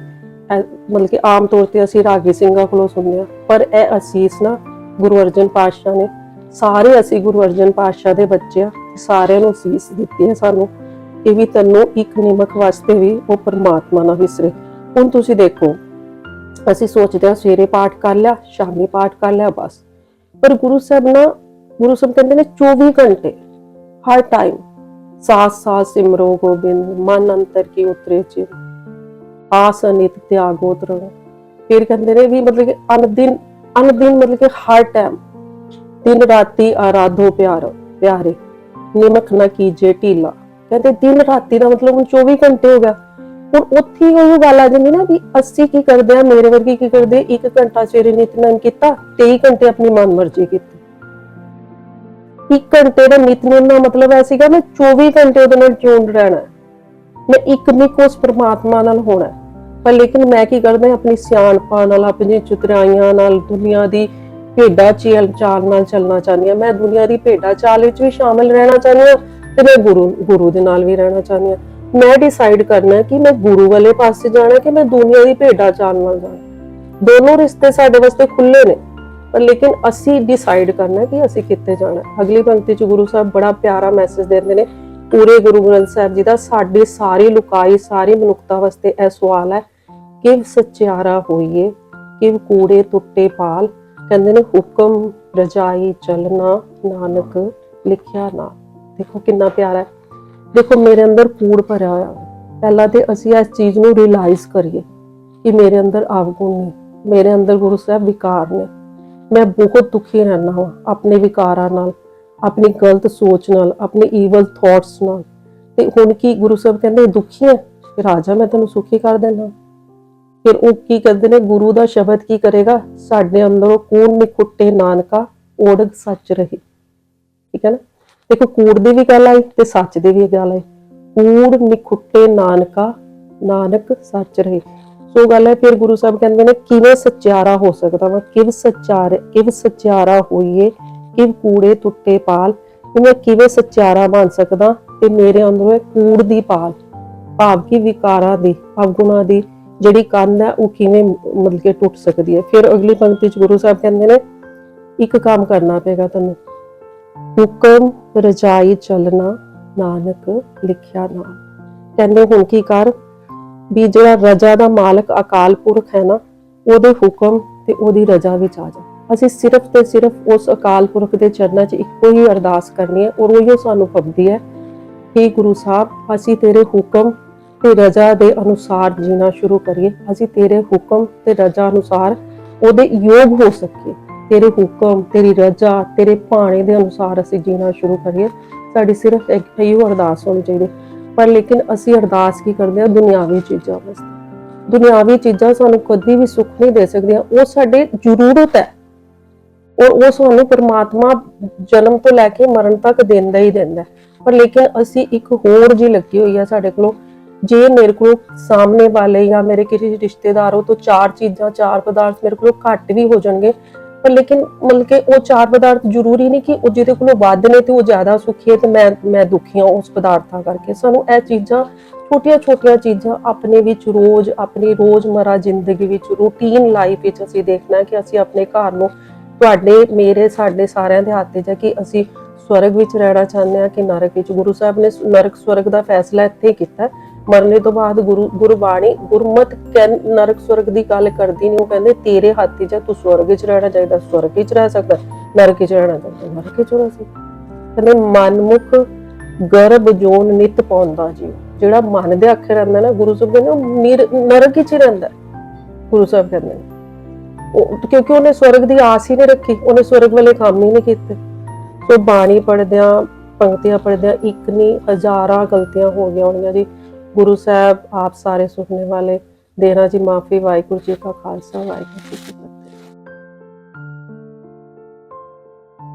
ਮਤਲਬ ਕਿ ਆਮ ਤੌਰ ਤੇ ਅਸੀਂ ਰਾਗੀ ਸਿੰਘਾਂ ਕੋਲੋਂ ਸੁਣਦੇ ਆ ਪਰ ਇਹ ਅਸੀਸ ਨਾ ਗੁਰੂ ਅਰਜਨ ਪਾਤਸ਼ਾਹ ਨੇ। ਸਾਰੇ ਅਸੀਂ ਗੁਰੂ ਅਰਜਨ ਪਾਤਸ਼ਾਹ ਦੇ ਬੱਚੇ ਆ ਸਾਰਿਆਂ ਨੂੰ ਅਸੀਸ ਦਿੱਤੀ ਹੈ ਸਾਨੂੰ। ਇਹ ਵੀ ਤੈਨੂੰ ਇੱਕ ਨਿਮਕ ਵਾਸਤੇ ਵੀ ਉਹ ਪਰਮਾਤਮਾ ਨਾ ਵਿਸਰੇ। ਹੁਣ ਤੁਸੀਂ ਦੇਖੋ, ਅਸੀਂ ਸੋਚਦੇ ਹਾਂ ਸਵੇਰੇ ਪਾਠ ਕਰ ਲਿਆ, ਸ਼ਾਮੀ ਪਾਠ ਕਰ ਲਿਆ, ਬਸ। ਪਰ ਗੁਰੂ ਸਾਹਿਬ ਨਾ, ਗੁਰੂ ਸਾਹਿਬ ਕਹਿੰਦੇ ਨੇ 24 ਘੰਟੇ, ਹਰ ਟਾਈਮ ਸਾਸ ਸਾਸ ਸਿਮਰੋ ਗੋਬਿੰਦ, ਮਨ ਅੰਤਰ ਕੀ ਉਤਰੇ ਚਿਰ। ਆਸ ਅਨਿਤ ਤਿਆਗੋ ਤਰੰਗ ਫਿਰ ਕਹਿੰਦੇ ਨੇ ਵੀ ਮਤਲਬ ਕਿ ਅਨਦਿਨ ਅਨਦਿਨ ਮਤਲਬ ਕਿ ਹਰ ਟਾਈਮ ਦਿਨ ਰਾਤੀ ਆਰਾਧੋ ਪਿਆਰ, ਪਿਆਰੇ। ਨਿਮਕ ਨਾ ਕੀਜੇ ਢੀਲਾ। ਕਹਿੰਦੇ ਦਿਨ ਰਾਤੀ ਦਾ ਮਤਲਬ ਹੁਣ 24 ਘੰਟੇ ਹੋ ਗਿਆ। ਹੁਣ ਉੱਥੇ ਹੀ ਉਹ ਗੱਲ ਆ ਜਾਂਦੀ ਨਾ ਵੀ ਅਸੀਂ ਕੀ ਕਰਦੇ ਆ, ਮੇਰੇ ਵਰਗੇ ਕੀ ਕਰਦੇ 1 ਘੰਟਾ ਸਵੇਰੇ ਨਿਤਨੇਮ ਕੀਤਾ 23 ਘੰਟੇ ਆਪਣੀ ਮਨਮਰਜ਼ੀ ਕੀਤੀ। ਇੱਕ ਘੰਟੇ ਦਾ ਨਿਤਨੇਮ ਦਾ ਮਤਲਬ ਐ ਸੀਗਾ, ਮੈਂ 24 ਘੰਟੇ ਉਹਦੇ ਨਾਲ ਜੁੜ ਰਹਿਣਾ ਮੈਂ ਇੱਕ ਨਿੱਕ ਉਸ ਪ੍ਰਮਾਤਮਾ ਨਾਲ ਹੋਣਾ ਪਰ ਲੇਕਿਨ ਮੈਂ ਕੀ ਕਰਦਾ ਆਪਣੀ ਸਿਆਣਪਾਂ ਨਾਲ ਆਪਣੀ ਚੁਤਰਾਈਆਂ ਨਾਲ, ਦੁਨੀਆ ਦੀ ਭੇਡਾਂ ਚੇਲ ਚਾਲ ਨਾਲ ਚੱਲਣਾ ਚਾਹੁੰਦੀ ਹਾਂ। ਮੈਂ ਦੁਨੀਆ ਦੀ ਭੇਡਾਂ ਚਾਲ ਵਿੱਚ ਵੀ ਸ਼ਾਮਿਲ ਰਹਿਣਾ ਚਾਹੁੰਦੀ ਹਾਂ। ਤੇ ਮੈਂ ਗੁਰੂ ਗੁਰੂ ਦੇ ਨਾਲ ਵੀ ਰਹਿਣਾ ਚਾਹੁੰਦੀ ਹਾਂ। ਮੈਂ ਡਿਸਾਈਡ ਕਰਨਾ ਕਿ ਮੈਂ ਗੁਰੂ ਵਾਲੇ ਪਾਸੇ ਜਾਣਾ ਕਿ ਮੈਂ ਦੁਨੀਆ ਦੀ ਭੇਡਾਂ ਚਾਲ ਨਾਲ ਜਾਣਾ ਦੋਨੋਂ ਰਿਸ਼ਤੇ ਸਾਡੇ ਵਾਸਤੇ ਖੁੱਲੇ ਨੇ, ਪਰ ਲੇਕਿਨ ਅਸੀਂ ਡਿਸਾਈਡ ਕਰਨਾ ਕਿ ਅਸੀਂ ਕਿੱਥੇ ਜਾਣਾ ਅਗਲੀ ਪੰਕਤੀ ਚ ਗੁਰੂ ਸਾਹਿਬ ਬੜਾ ਪਿਆਰਾ ਮੈਸੇਜ ਦਿੰਦੇ ਨੇ, ਪੂਰੇ ਗੁਰੂ ਗ੍ਰੰਥ ਸਾਹਿਬ ਜੀ ਦਾ ਸਾਡੀ ਸਾਰੀ ਲੁਕਾਈ, ਸਾਰੀ ਮਨੁੱਖਤਾ ਵਾਸਤੇ ਇਹ ਸਵਾਲ ਹੈ ਕਿ ਸਚਿਆਰਾ ਹੋਈਏ ਕਿ ਕੂੜੇ ਟੁੱਟੇ ਪਾਲ? ਕਹਿੰਦੇ ਨੇ, ਹੁਕਮ ਰਜਾਈ ਚਲਣਾ, ਨਾਨਕ ਲਿਖਿਆ ਨਾ ਦੇਖੋ ਕਿੰਨਾ ਪਿਆਰਾ ਹੈ ਦੇਖੋ ਮੇਰੇ ਅੰਦਰ ਕੂੜ ਭਰਿਆ ਹੋਇਆ ਹੈ। ਪਹਿਲਾਂ ਤੇ ਅਸੀਂ ਇਸ ਚੀਜ਼ ਨੂੰ ਰਿਅਲਾਈਜ਼ ਕਰੀਏ ਕਿ ਮੇਰੇ ਅੰਦਰ ਅਵਗੁਣ ਨੇ ਮੇਰੇ ਅੰਦਰ ਗੁਰੂ ਸਾਹਿਬ ਵਿਕਾਰ ਨੇ ਮੈਂ ਬਹੁਤ ਦੁਖੀ ਰਹਿਣਾ ਹਾਂ ਆਪਣੇ ਵਿਕਾਰਾਂ ਨਾਲ ਆਪਣੀ ਗਲਤ ਸੋਚ ਨਾਲ ਆਪਣੇ ਈਵਲ ਥਾਟਸ ਨਾਲ ਤੇ ਹੁਣ ਕੀ ਗੁਰੂ ਸਾਹਿਬ ਕਹਿੰਦੇ ਦੁਖੀ ਹੈ ਫਿਰ ਆ ਜਾ ਮੈਂ ਤੈਨੂੰ ਸੁਖੀ ਕਰ ਦੇਣਾ ਫਿਰ ਉਹ ਕੀ ਕਰਦੇ ਨੇ ਗੁਰੂ ਦਾ ਸ਼ਬਦ ਕੀ ਕਰੇਗਾ ਸਾਡੇ ਅੰਦਰੋਂ ਕੂੜ ਨਿਕੁੱਟੇ ਨਾਨਕਾ ਓੜਗ ਸੱਚ ਰਹੀ ਠੀਕ ਹੈ ਨਾ ਦੇਖੋ ਕੂੜ ਦੀ ਵੀ ਗੱਲ ਆਈ ਤੇ ਸੱਚ ਦੀ ਵੀ ਗੱਲ ਆਈ। ਕੂੜ ਨਿਖੁੱਟੇ ਨਾਨਕਾ, ਨਾਨਕ ਸੱਚ ਰਹੇ। ਸੋ ਗੱਲ ਹੈ ਫਿਰ ਗੁਰੂ ਸਾਹਿਬ ਕਹਿੰਦੇ ਨੇ, ਕਿਵੇਂ ਸੱਚਿਆਰਾ ਹੋ ਸਕਦਾ ਵਾ? ਕਿਵ ਸੱਚਾਰ ਕਿਵ ਸੱਚਿਆਰਾ ਹੋਈਏ? ਕਿਵ ਕੂੜੇ ਟੁੱਟੇ ਪਾਲ? ਮੈਂ ਕਿਵੇਂ ਸਚਿਆਰਾ ਬਣ ਸਕਦਾ? ਤੇ ਮੇਰੇ ਅੰਦਰੋਂ ਇਹ ਕੂੜ ਦੀ ਪਾਲ, ਭਾਵ ਕੀ ਵਿਕਾਰਾਂ ਦੀ ਅਵਗੁਣਾ ਦੀ, ਜਿਹੜੀ ਕੰਧ ਹੈ, ਉਹ ਕਿਵੇਂ ਮਤਲਬ ਕਿ ਟੁੱਟ ਸਕਦੀ ਹੈ? ਫਿਰ ਅਗਲੀ ਪੰਕਤੀ ਚ ਗੁਰੂ ਸਾਹਿਬ ਕਹਿੰਦੇ ਨੇ, ਇੱਕ ਕੰਮ ਕਰਨਾ ਪਏਗਾ ਤੁਹਾਨੂੰ ਹੁਕਮ ਰਜਾਈ ਚੱਲਣਾ ਨਾਨਕ ਲਿਖਿਆ ਨਾ। ਕਹਿੰਦੇ ਹੁਣ ਕੀ ਕਰ? ਵੀ ਜਿਹੜਾ ਰਜਾ ਦਾ ਮਾਲਕ ਅਕਾਲ ਪੁਰਖ ਹੈ ਨਾ, ਉਹਦੇ ਹੁਕਮ ਤੇ ਉਹਦੀ ਰਜਾ ਵਿੱਚ ਆ ਜਾ। ਅਸੀਂ ਸਿਰਫ ਤੇ ਸਿਰਫ ਉਸ ਅਕਾਲ ਪੁਰਖ ਦੇ ਚਰਨਾਂ 'ਚ ਇੱਕੋ ਹੀ ਅਰਦਾਸ ਕਰਨੀ ਹੈ ਔਰ ਉਹੀ ਸਾਨੂੰ ਫਬਦੀ ਹੈ। ਕਿ ਗੁਰੂ ਸਾਹਿਬ, ਅਸੀਂ ਤੇਰੇ ਹੁਕਮ ਤੇ ਰਜਾ ਦੇ ਅਨੁਸਾਰ ਜੀਣਾ ਸ਼ੁਰੂ ਕਰੀਏ। ਅਸੀਂ ਤੇਰੇ ਹੁਕਮ ਤੇ ਰਜਾ ਅਨੁਸਾਰ ਉਹਦੇ ਯੋਗ ਹੋ ਸਕੀਏ। ਤੇਰੇ ਹੁਕਮ, ਤੇਰੀ ਰਜਾ, ਤੇਰੇ ਭਾਣੇ ਦੇ ਅਨੁਸਾਰ ਅਸੀਂ ਜੀਣਾ ਸ਼ੁਰੂ ਕਰੀਏ। ਸਾਡੀ ਸਿਰਫ ਇੱਕ ਇਹੋ ਅਰਦਾਸ ਹੋਣੀ ਚਾਹੀਦੀ। ਪਰ ਲੇਕਿਨ ਅਸੀਂ ਅਰਦਾਸ ਕੀ ਕਰਦੇ ਹਾਂ? ਦੁਨਿਆਵੀ ਚੀਜ਼ਾਂ ਵਾਸਤੇ। ਦੁਨਿਆਵੀ ਚੀਜ਼ਾਂ ਸਾਨੂੰ ਕਦੀ ਵੀ ਸੁੱਖ ਨਹੀਂ ਦੇ ਸਕਦੀਆਂ। ਉਹ ਸਾਡੇ ਜ਼ਰੂਰਤ ਹੈ। ਔਰ ਉਹ ਸਾਨੂੰ ਪਰਮਾਤਮਾ ਜਨਮ ਤੋਂ ਲੈ ਕੇ ਮਰਨ ਤੱਕ ਦਿੰਦਾ ਹੀ ਦਿੰਦਾ ਪਰ ਲੇਕਿਨ ਅਸੀਂ ਇੱਕ ਹੋਰ ਜੀ ਲੱਗੀ ਹੋਈ ਆ ਸਾਡੇ ਕੋਲੋਂ। ਜੇ ਮੇਰੇ ਕੋਲ ਸਾਹਮਣੇ ਵਾਲੇ ਜਾਂ ਮੇਰੇ ਕਿਸੇ ਰਿਸ਼ਤੇਦਾਰੋਂ ਤੋਂ ਚਾਰ ਚੀਜ਼ਾਂ, ਚਾਰ ਪਦਾਰਥ ਮੇਰੇ ਕੋਲੋਂ ਘੱਟ ਵੀ ਹੋ ਜਾਣਗੇ ਪਰ ਲੇਕਿਨ ਮਤਲਬ ਕਿ ਉਹ ਚਾਰ ਪਦਾਰਥ ਜ਼ਰੂਰੀ ਨਹੀਂ ਕਿ ਉਹ ਜਿਹਦੇ ਕੋਲੋਂ ਵੱਧ ਨੇ ਤੇ ਉਹ ਜ਼ਿਆਦਾ ਸੁਖੀ ਹੈ ਤੇ ਮੈਂ ਮੈਂ ਦੁਖੀ ਹਾਂ ਉਸ ਪਦਾਰਥਾਂ ਕਰਕੇ। ਸਾਨੂੰ ਇਹ ਚੀਜ਼ਾਂ, ਛੋਟੀਆਂ ਛੋਟੀਆਂ ਚੀਜ਼ਾਂ ਆਪਣੇ ਵਿੱਚ ਰੋਜ਼, ਆਪਣੀ ਰੋਜ਼ਮਰਾ ਜ਼ਿੰਦਗੀ ਵਿੱਚ ਰੂਟੀਨ ਲਾਈਫ ਵਿੱਚ ਅਸੀਂ ਦੇਖਣਾ ਕਿ ਅਸੀਂ ਆਪਣੇ ਘਰ ਨੂੰ ਤੁਹਾਡੇ, ਮੇਰੇ, ਸਾਡੇ ਸਾਰਿਆਂ ਦੇ ਹੱਥ 'ਚ ਹੈ ਕਿ ਅਸੀਂ ਸਵਰਗ ਵਿੱਚ ਰਹਿਣਾ ਚਾਹੁੰਦੇ ਹਾਂ ਕਿ ਨਰਕ ਵਿੱਚ। ਗੁਰੂ ਸਾਹਿਬ ਨੇ ਨਰਕ, ਸਵਰਗ ਦਾ ਫੈਸਲਾ ਇੱਥੇ ਕੀਤਾ। ਮਰਨੇ ਤੋਂ ਬਾਅਦ ਗੁਰੂ ਗੁਰਬਾਣੀ ਗੁਰਮਤ ਕਹਿੰ- ਨਰਕ ਸਵਰਗ ਦੀ ਗੱਲ ਕਰਦੀ ਨਹੀਂ ਉਹ ਕਹਿੰਦੇ ਤੇਰੇ ਹੱਥ 'ਚ ਤੂੰ ਸਵਰਗ ਚ ਰਹਿਣਾ ਚਾਹੀਦਾ, ਸਵਰਗ ਵਿੱਚ ਰਹਿ ਸਕਦਾ, ਨਰਕ ਵਿੱਚ ਰਹਿਣਾ ਚਾਹੀਦਾ, ਨਰਕ ਵਿੱਚ ਰਹਿ ਸਕਦਾ। ਕਹਿੰਦੇ ਮਨਮੁਖ ਗਰਭ ਜੋਨ ਨਿਤ ਪਾਉਂਦਾ ਜੀ ਜਿਹੜਾ ਮਨ ਦੇ ਅੱਖੇ ਰਹਿੰਦਾ ਨਾ, ਗੁਰੂ ਸਾਹਿਬ ਕਹਿੰਦੇ ਉਹ ਨਿਰ- ਨਰਕ ਵਿੱਚ ਰਹਿੰਦਾ। ਗੁਰੂ ਸਾਹਿਬ ਕਹਿੰਦੇ ਉਹ ਕਿਉਂਕਿ ਉਹਨੇ ਸਵਰਗ ਦੀ ਆਸ ਹੀ ਨਹੀਂ ਰੱਖੀ, ਉਹਨੇ ਸਵਰਗ ਵਾਲੇ ਕੰਮ ਹੀ ਨਹੀਂ ਕੀਤੇ। ਸੋ ਬਾਣੀ ਪੜਦਿਆਂ ਪੰਕਤੀਆਂ ਪੜਦਿਆਂ ਇੱਕ ਨਹੀਂ ਹਜ਼ਾਰਾਂ ਗਲਤੀਆਂ ਹੋ ਗਈਆਂ ਹੋਣਗੀਆਂ ਜੀ। ਗੁਰੂ ਸਾਹਿਬ, ਆਪ ਸਾਰੇ ਸੁਣਨੇ ਵਾਲੇ, ਦੇਣਾ ਜੀ ਮਾਫੀ, ਵਾਹਿਗੁਰੂ ਜੀ ਕਾ ਖਾਲਸਾ, ਵਾਹਿਗੁਰੂ ਜੀ ਕੀ ਫਤਿਹ।